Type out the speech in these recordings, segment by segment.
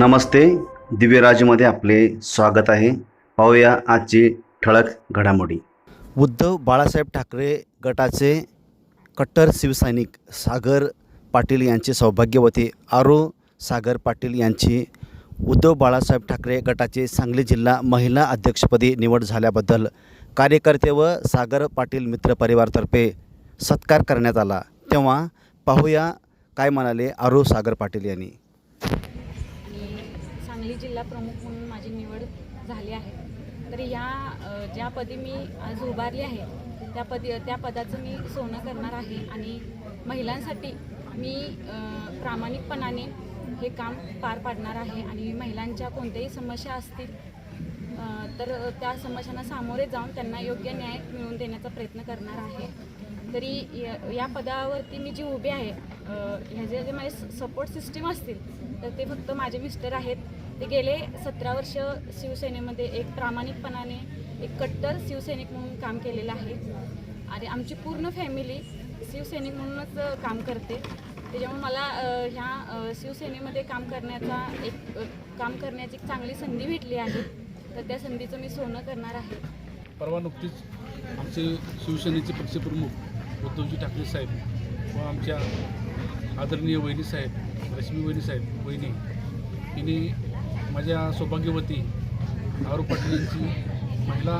नमस्ते. दिव्यराजमध्ये आपले स्वागत आहे. पाहूया आजची ठळक घडामोडी. उद्धव बाळासाहेब ठाकरे गटाचे कट्टर शिवसैनिक सागर पाटील यांचे सौभाग्यवती आरो सागर पाटील यांची उद्धव बाळासाहेब ठाकरे गटाचे सांगली जिल्हा महिला अध्यक्षपदी निवड झाल्याबद्दल कार्यकर्ते व सागर पाटील मित्र परिवारतर्फे सत्कार करण्यात आला. तेव्हा पाहूया काय म्हणाले आरो सागर पाटील यांनी. सांगली जिल्हा प्रमुख म्हणून माझी निवड झाली आहे. तर या ज्या पदी मी आज उभारली आहे त्या पदी त्या पदाचं मी सोनं करणार आहे आणि महिलांसाठी मी प्रामाणिकपणाने हे काम पार पाडणार आहे आणि महिलांच्या कोणत्याही समस्या असतील तर त्या समस्यांना सामोरे जाऊन त्यांना योग्य न्याय मिळवून देण्याचा प्रयत्न करणार आहे. तरी या- या पदावरती मी जी उभी आहे ह्याचे जे माझे सपोर्ट सिस्टीम असतील तर ते फक्त माझे मिस्टर आहेत. ते गेले सतरा वर्ष शिवसेनेमध्ये एक प्रामाणिकपणाने एक कट्टर शिवसैनिक म्हणून काम केलेलं आहे. आणि आमची पूर्ण फॅमिली शिवसैनिक म्हणूनच काम करते. त्याच्यामुळे मला ह्या शिवसेनेमध्ये काम करण्याचा एक काम करण्याची एक चांगली संधी भेटली आहे. तर त्या संधीचं मी सोनं करणार आहे. परवा नुकतीच आमचे शिवसेनेचे पक्षप्रमुख उद्धवजी ठाकरे साहेब व आमच्या आदरणीय वहिनी साहेब रश्मी वहिनी साहेब वहिनी हिने माझ्या सौभाग्यवती आरू पाटील यांची महिला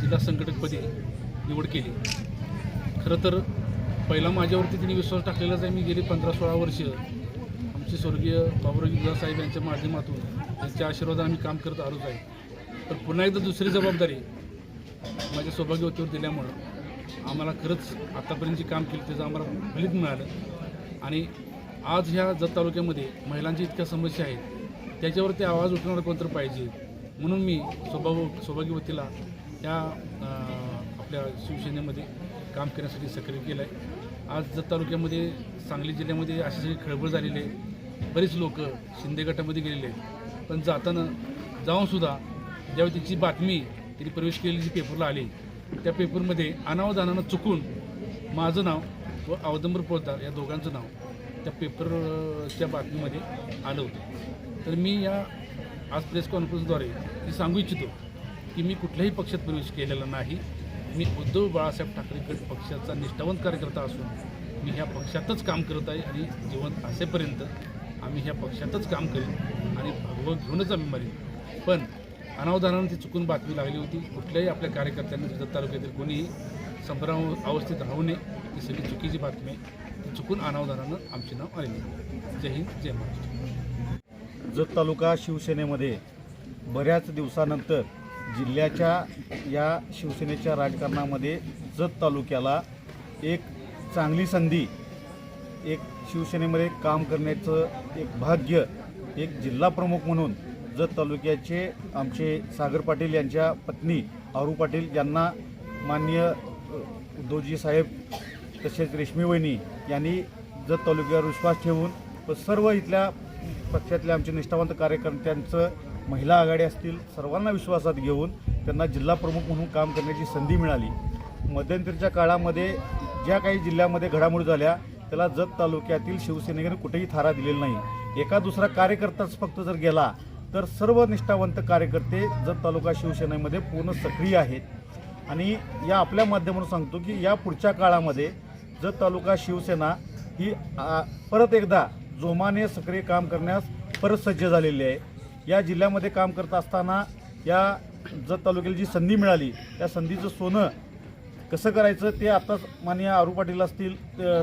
जिल्हा संघटकपदी निवड केली. खरं तर पहिला माझ्यावरती तिने विश्वास टाकलेलाच आहे. मी गेली पंधरा सोळा वर्ष आमचे स्वर्गीय बाबुराव साहेब यांच्या माध्यमातून त्यांच्या आशीर्वादाने आम्ही काम करत आलोच आहे. तर पुन्हा एकदा दुसरी जबाबदारी माझ्या सौभाग्यवतीवर दिल्यामुळं आम्हाला खरंच आत्तापर्यंत जे काम केलं त्याचं आम्हाला फलित मिळालं. आणि आज ह्या जत तालुक्यामध्ये महिलांची इतक्या समस्या आहेत. त्याच्यावरती आवाज उठवणारं कोणतं पाहिजे. म्हणून मी सौभाग सौभाग्यवतीला या आपल्या शिवसेनेमध्ये काम करण्यासाठी सक्रिय केलं आहे आज जत तालुक्यामध्ये सांगली जिल्ह्यामध्ये अशी सगळी खळबळ झालेली आहे. बरीच लोक शिंदे गटामध्ये गेलेले आहेत. पण जाताना जाऊनसुद्धा ज्यावेळी तिची बातमी तिने प्रवेश केलेली जी पेपरला आली त्या पेपरमध्ये अनावधानानं चुकून माझं नाव व अवदंबर पोलदार या दोघांचं नाव त्या पेपरच्या बातमीमध्ये आलं होतं. तर मी या आज प्रेस कॉन्फरन्सद्वारे मी सांगू इच्छितो की मी कुठल्याही पक्षात प्रवेश केलेला नाही. मी उद्धव बाळासाहेब ठाकरे गट पक्षाचा निष्ठावंत कार्यकर्ता असून मी ह्या पक्षातच काम करत आहे आणि जिवंत असेपर्यंत आम्ही ह्या पक्षातच काम करेन आणि भगवं घेऊनच आम्ही मरेन. पण अनावधानानं ती चुकून बातमी लागली होती. कुठल्याही आपल्या कार्यकर्त्यांनी जत तालुक्यातील कोणीही संभ्रम अवस्थेत राहू नये ती सगळी चुकीची बातमी आहे. ती चुकून अनावधानानं आमचे नाव आलेले जय हिंद जय महाराष्ट्र. जत तालुका शिवसेनेमध्ये बऱ्याच दिवसानंतर जिल्ह्याच्या या शिवसेनेच्या राजकारणामध्ये जत तालुक्याला एक चांगली संधी एक शिवसेनेमध्ये काम करण्याचं एक भाग्य एक जिल्हा प्रमुख म्हणून जत तालुक्याचे आमचे सागर पाटील यांच्या पत्नी आरू पाटील यांना माननीय उद्धवजी साहेब तसेच रेश्मी वहिनी यांनी जत तालुक्यावर विश्वास ठेवून व सर्व इथल्या पक्षातल्या आमचे निष्ठावंत कार्यकर्त्यांचं महिला आघाडी असतील सर्वांना विश्वासात घेऊन त्यांना जिल्हा प्रमुख म्हणून काम करण्याची संधी मिळाली. मध्यंतरीच्या काळामध्ये ज्या काही जिल्ह्यामध्ये घडामोडी झाल्या त्याला जत तालुक्यातील शिवसेनेने कुठेही थारा दिलेला नाही. एका दुसरा कार्यकर्ताच फक्त जर गेला तर सर्व निष्ठावंत कार्यकर्ते जत तालुका शिवसेनेमध्ये पूर्ण सक्रिय आहेत. आणि या आपल्या माध्यमातून सांगतो की या पुढच्या काळामध्ये जत तालुका शिवसेना ही परत एकदा जोमाने सक्रिय काम करण्यास परत सज्ज झालेली आहे. या जिल्ह्यामध्ये काम करत असताना या जत तालुक्याला जी संधी मिळाली त्या संधीचं सोनं कसं करायचं ते आत्ताच माननीय आरू पाटील असतील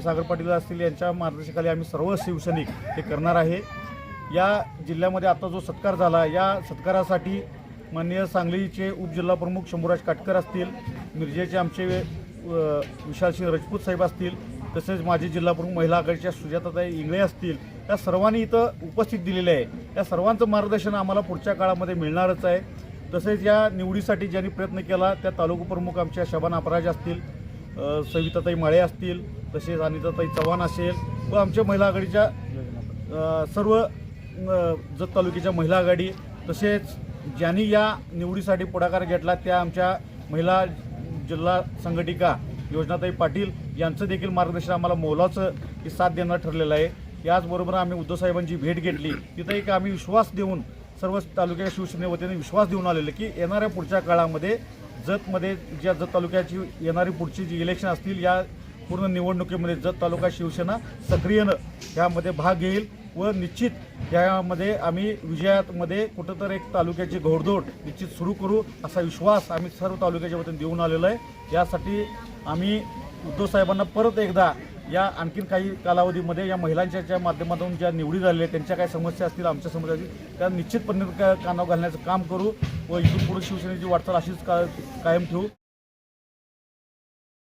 सागर पाटील असतील यांच्या मार्गदर्शनाखाली आम्ही सर्व शिवसैनिक हे करणार आहे. या जिल्ह्यामध्ये आता जो सत्कार झाला या सत्कारासाठी माननीय सांगलीचे उपजिल्हाप्रमुख शंभूराज काटकर असतील मिरजेचे आमचे अ, विशालसिंह राजपूत साहेब असतील तसेच माजी जिल्हाप्रमुख महिला आघाडीच्या सुजाताताई इंगळे असतील या सर्वांनी इथं उपस्थित दिलेले आहे. या सर्वांचं मार्गदर्शन आम्हाला पुढच्या काळामध्ये मिळणारच आहे. तसेच या निवडीसाठी ज्यांनी प्रयत्न केला त्या तालुका प्रमुख आमच्या शबाना अपराज असतील सविताताई माळे असतील तसेच अनिताताई चव्हाण असेल व आमच्या महिला आघाडीच्या सर्व जत तालुक्याच्या महिला आघाडी तसेच ज्यांनी या निवडीसाठी पुढाकार घेतला त्या आमच्या महिला जिल्हा संघटिका योजनाताई पाटील यांचं देखील मार्गदर्शन आम्हाला मोलाचं हे साथ देणं ठरलेलं आहे. याचबरोबर आम्ही उद्धवसाहेबांची भेट घेतली. तिथं एक आम्ही विश्वास देऊन सर्व तालुक्याच्या शिवसेनेवतीने विश्वास देऊन आलेलो की येणाऱ्या पुढच्या काळामध्ये जतमध्ये ज्या जत तालुक्याची येणारी पुढची जी इलेक्शन असतील या पूर्ण निवडणुकीमध्ये जत तालुका शिवसेना सक्रियनं यामध्ये भाग घेईल व निश्चित यामध्ये आम्ही विजयामध्ये कुठंतरी एक तालुक्याची घोडदौड निश्चित सुरू करू असा विश्वास आम्ही सर्व तालुक्याच्या वतीने देऊन आलेलो आहे. यासाठी आम्ही उद्धव साहेबांना परत एकदा या आणखीन काही कालावधीमध्ये या महिलांच्या ज्या माध्यमातून ज्या निवडी झालेल्या त्यांच्या काही समस्या असतील आमच्या समस्या असतील त्या निश्चितपणे का- कानावर घालण्याचं काम करू व इथून पुढे शिवसेनेची वाटचाल अशीच का कायम ठेवू.